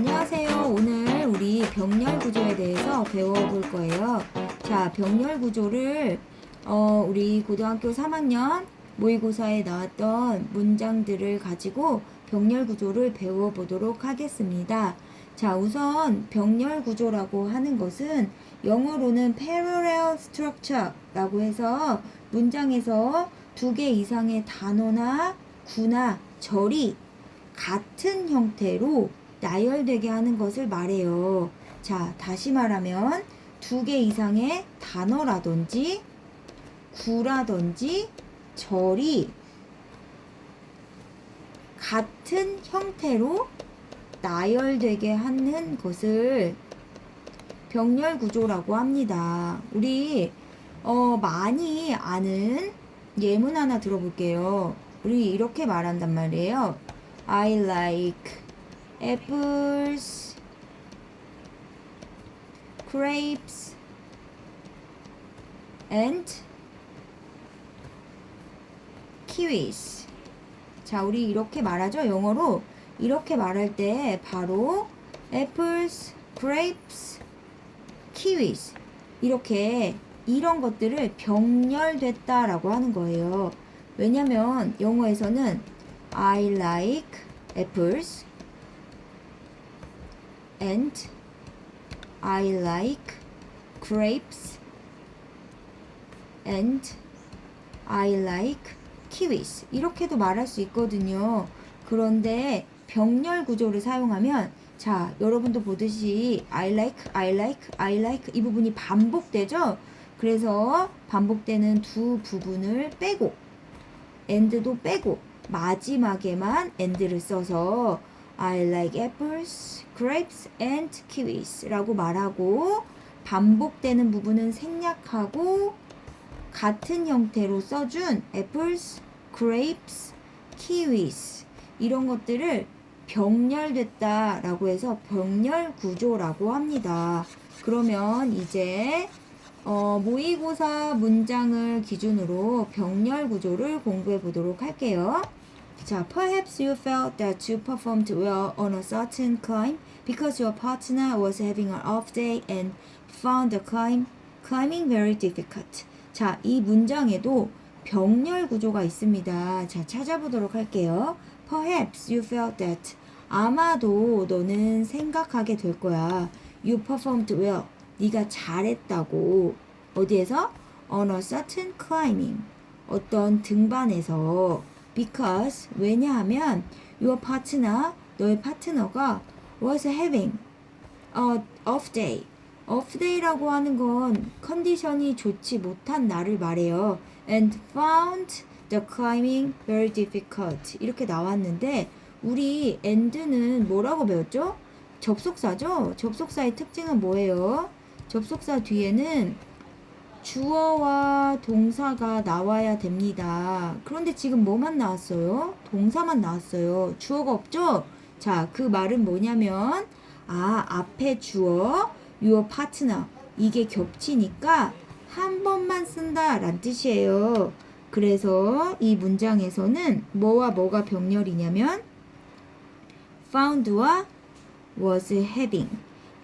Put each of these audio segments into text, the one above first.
안녕하세요. 오늘 우리 병렬 구조에 대해서 배워볼 거예요. 자, 병렬 구조를 어, 우리 고등학교 3학년 모의고사에 나왔던 문장들을 가지고 병렬 구조를 배워보도록 하겠습니다. 자, 우선 병렬 구조라고 하는 것은 영어로는 parallel structure라고 해서 문장에서 두 개 이상의 단어나 구나 절이 같은 형태로 나열되게 하는 것을 말해요. 자, 다시 말하면 두 개 이상의 단어라든지 구라든지 절이 같은 형태로 나열되게 하는 것을 병렬 구조라고 합니다. 우리 어, 많이 아는 예문 하나 들어볼게요. 우리 이렇게 말한단 말이에요. I like apples, grapes, and kiwis. 자, 우리 이렇게 말하죠. 영어로 이렇게 말할 때 바로 apples, grapes, kiwis 이렇게 이런 것들을 병렬됐다라고 하는 거예요. 왜냐면 영어에서는 I like apples and I like grapes and I like kiwis 이렇게도 말할 수 있거든요. 그런데 병렬 구조를 사용하면 자, 여러분도 보듯이 I like, I like, I like 이 부분이 반복되죠? 그래서 반복되는 두 부분을 빼고 and도 빼고 마지막에만 and를 써서 I like apples, grapes, and kiwis 라고 말하고 반복되는 부분은 생략하고 같은 형태로 써준 apples, grapes, kiwis 이런 것들을 병렬됐다 라고 해서 병렬 구조라고 합니다. 그러면 이제 어, 모의고사 문장을 기준으로 병렬 구조를 공부해 보도록 할게요. 자, perhaps you felt that you performed well on a certain climb because your partner was having an off day and found the climb climbing very difficult. 자, 이 문장에도 병렬 구조가 있습니다. 자, 찾아보도록 할게요. Perhaps you felt that. 아마도 너는 생각하게 될 거야. You performed well. 네가 잘했다고. 어디에서? On a certain climbing. 어떤 등반에서. Because 왜냐하면 your partner 너의 파트너가 was having a off day. off day라고 하는 건 컨디션이 좋지 못한 날을 말해요. And found the climbing very difficult. 이렇게 나왔는데 우리 and는 뭐라고 배웠죠? 접속사죠? 접속사의 특징은 뭐예요? 접속사 뒤에는 주어와 동사가 나와야 됩니다. 그런데 지금 뭐만 나왔어요? 동사만 나왔어요. 주어가 없죠? 자, 그 말은 뭐냐면, 아, 앞에 주어, your partner. 이게 겹치니까 한 번만 쓴다. 란 뜻이에요. 그래서 이 문장에서는 뭐와 뭐가 병렬이냐면, found와 was having.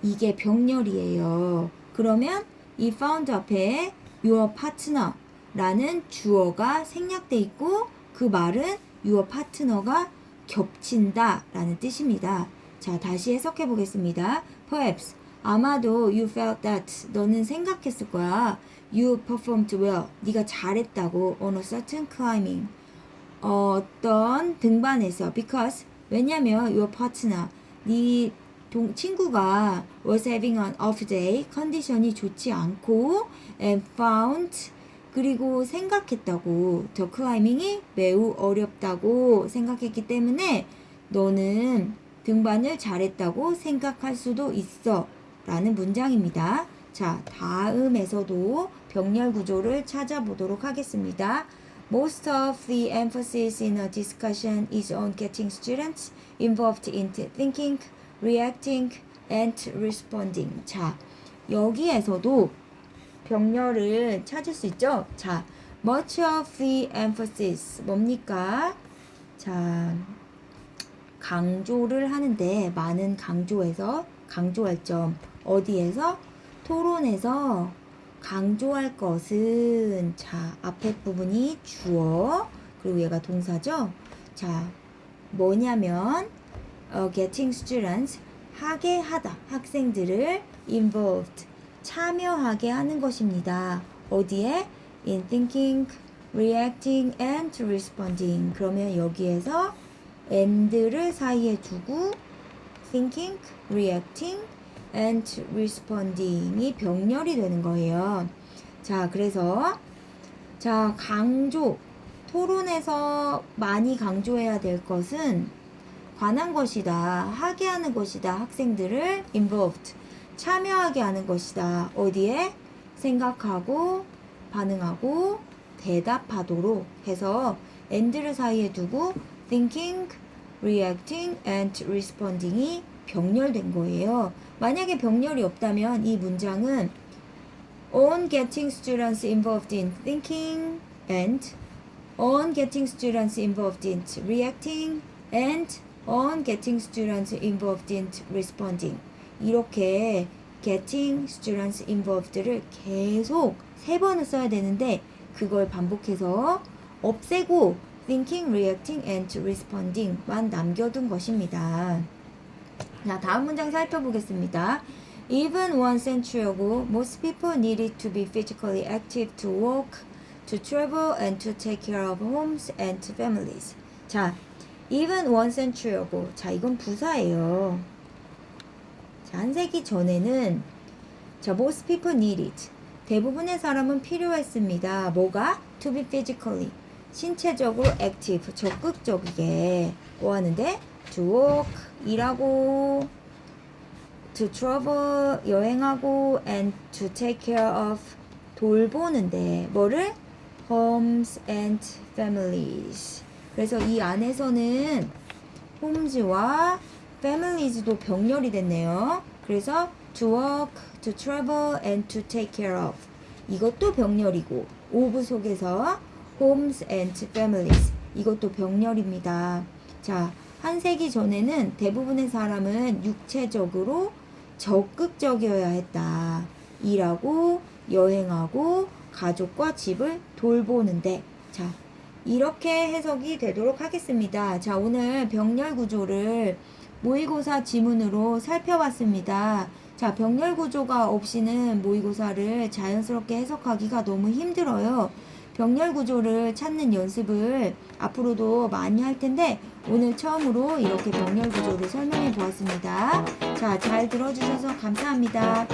이게 병렬이에요. 그러면 이 found 앞에 your partner 라는 주어가 생략돼 있고 그 말은 your partner가 겹친다 라는 뜻입니다. 자, 다시 해석해 보겠습니다. Perhaps 아마도 you felt that 너는 생각했을 거야. You performed well. 네가 잘했다고 on a certain climbing. 어, 어떤 등반에서 because 왜냐면 your partner 네 동, 친구가 was having an off day 컨디션이 좋지 않고 and found 그리고 생각했다고 더 클라이밍이 매우 어렵다고 생각했기 때문에 너는 등반을 잘했다고 생각할 수도 있어 라는 문장입니다. 자, 다음에서도 병렬 구조를 찾아보도록 하겠습니다. Most of the emphasis in a discussion is on getting students involved in thinking, reacting, and responding. 자, 여기에서도 병렬을 찾을 수 있죠? 자, much of the emphasis 뭡니까? 자, 강조를 하는데 많은 강조에서 강조할 점 어디에서 토론에서 강조할 것은 자 앞에 부분이 주어 그리고 얘가 동사죠. 자 뭐냐면 어, getting students 하게 하다 학생들을 involved 참여하게 하는 것입니다. 어디에 in thinking, reacting and responding 그러면 여기에서 and를 사이에 두고 thinking, reacting and responding이 병렬이 되는 거예요. 자, 그래서 자, 강조 토론에서 많이 강조해야 될 것은 관한 것이다. 하게 하는 것이다. 학생들을 involved 참여하게 하는 것이다. 어디에 생각하고 반응하고 대답하도록 해서 and를 사이에 두고 thinking, reacting and responding이 병렬된 거예요. 만약에 병렬이 없다면 이 문장은 on getting students involved in thinking and on getting students involved in reacting and on getting students involved in responding 이렇게 getting students involved를 계속 세 번을 써야 되는데 그걸 반복해서 없애고 thinking, reacting and responding만 남겨둔 것입니다. 자, 다음 문장 살펴보겠습니다. Even one century ago, most people needed to be physically active to work, to travel, and to take care of homes and families. 자, even one century ago. 자, 이건 부사예요. 자, 한 세기 전에는 자, most people needed. 대부분의 사람은 필요했습니다. 뭐가? To be physically. 신체적으로 active, 적극적이게. 뭐 하는데? To work, 일하고, to travel, 여행하고, and to take care of, 돌보는데, 뭐를? homes and families. 그래서 이 안에서는 homes와 families도 병렬이 됐네요. 그래서 to work, to travel, and to take care of. 이것도 병렬이고, of 속에서 homes and families. 이것도 병렬입니다. 자, 한 세기 전에는 대부분의 사람은 육체적으로 적극적이어야 했다. 일하고, 여행하고, 가족과 집을 돌보는데. 자, 이렇게 해석이 되도록 하겠습니다. 자, 오늘 병렬 구조를 모의고사 지문으로 살펴봤습니다. 자, 병렬 구조가 없이는 모의고사를 자연스럽게 해석하기가 너무 힘들어요. 병렬 구조를 찾는 연습을 앞으로도 많이 할 텐데 오늘 처음으로 이렇게 병렬 구조를 설명해 보았습니다. 자, 잘 들어주셔서 감사합니다.